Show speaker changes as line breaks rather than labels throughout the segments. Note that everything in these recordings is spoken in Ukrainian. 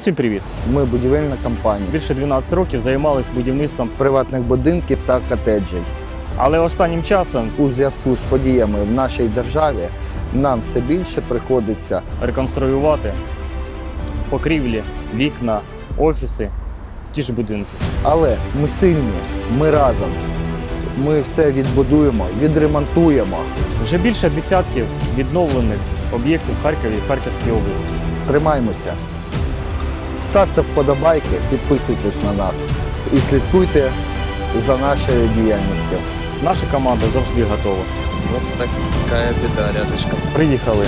Усім привіт!
Ми будівельна компанія
Більше 12 років займалися будівництвом,
приватних будинків та котеджів.
але останнім часом
У зв'язку з подіями в нашій державі нам все більше приходиться
реконструювати покрівлі, вікна, офіси, ті ж будинки.
Але ми сильні, ми разом. Ми все відбудуємо, відремонтуємо.
Вже більше десятків відновлених об'єктів в Харкові і Харківській області.
Тримаймося. Ставте вподобайки, підписуйтесь на нас і слідкуйте за нашою діяльністю.
Наша команда завжди готова.
Вот такая беда рядышком.
Приїхали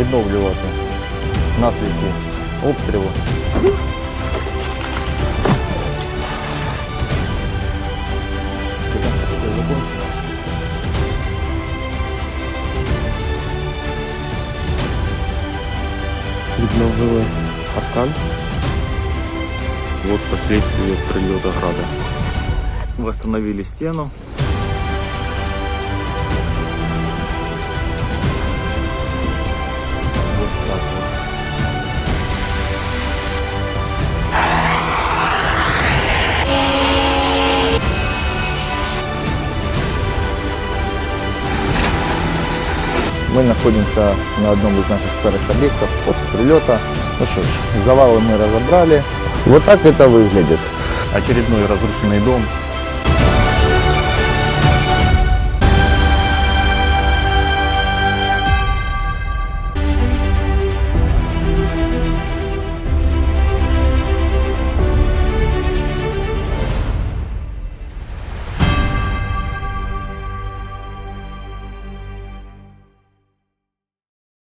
відновлювати наслідки обстрілу.
Відновили паркан.
Вот последствия прилета града. Восстановили стену. Вот так вот.
Мы находимся на одном из наших старых объектов после прилета. Ну что ж, завалы мы разобрали. Вот так это выглядит.
Очередной разрушенный дом